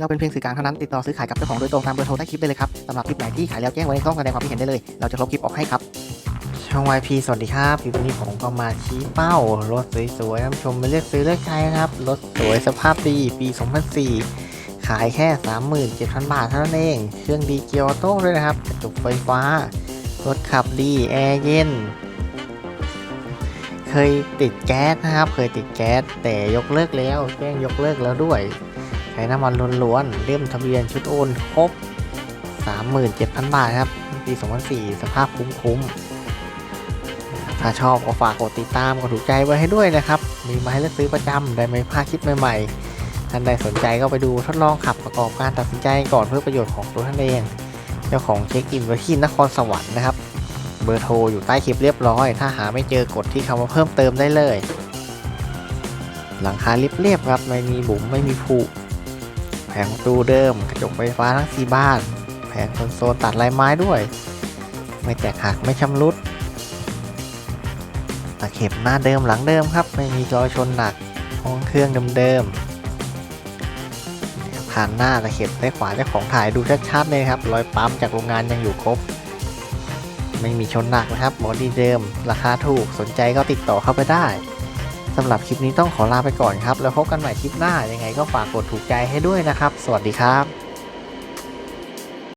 เราเป็นเพียงสื่อกลางเท่านั้นติดต่อซื้อขายกับเจ้าของโดยตรงตามเบอร์โทรใต้คลิปได้เลยครับสำหรับคลิปไหนที่ขายแล้วแจ้งไว้ในช่องแสดงความคิดเห็นได้เลย เราจะลบคลิปออกให้ครับช่อง YP สวัสดีครับคลิปนี้ผมก็มาชี้เป้ารถสวยๆท่านชมมาเลือกซื้อเลือกใช้นะครับรถสวยสภาพดีปี 2004 ขายแค่ 37,000 บาทเท่านั้นเอง เครื่องดีเกียร์ออโต้ด้วยนะครับกระจกไฟฟ้ารถขับดีแอร์เย็นเคยติดแก๊สนะครับ เคยติดแก๊สแต่ยกเลิกแล้วแจ้งยกเลิกแล้วด้วย ใช้น้ำมันล้วนๆเล่มทะเบียนชุดโอนครบ 37,000 บาทครับ ปี 2004 สภาพคุ้มๆ ถ้าชอบก็ฝากกดติดตามกดถูกใจไว้ให้ด้วยนะครับ มีมาให้เลือกซื้อประจำได้ไม่พลาดคลิปใหม่ๆ ท่านใดสนใจก็ไปดูทดลองขับประกอบการตัดสินใจก่อนเพื่อประโยชน์ของตัวท่านเอง เจ้าของเช็คอินไว้ที่นครสวรรค์นะครับเบอร์โทรอยู่ใต้คลิปเรียบร้อย ถ้าหาไม่เจอกดที่คำว่าเพิ่มเติมได้เลย หลังคาเรียบๆครับ ไม่มีบุ๋มไม่มีผุ แผงประตูเดิมกระจกไฟฟ้าทั้งสี่บ้าน แผงคอนโซลตัดลายไม้ด้วย ไม่แตกหักไม่ชำรุดตะเข็บหน้าเดิมหลังเดิมครับ ไม่มีรอยชนหนักห้องเครื่องเดิมๆผ่านหน้าตะเข็บด้ขวาเจ้าของถ่ายดูชัดๆเลยครับ รอยปั๊มจากโรงงานยังอยู่ครบ ไม่มีชนหนักนะครับบอดี้เดิม ราคาถูกสนใจก็ติดต่อเข้าไปได้ สำหรับคลิปนี้ต้องขอลาไปก่อนครับ แล้วพบกันใหม่คลิปหน้ายังไงก็ฝากกดถูกใจให้ด้วยนะครับ สวัสดีครับ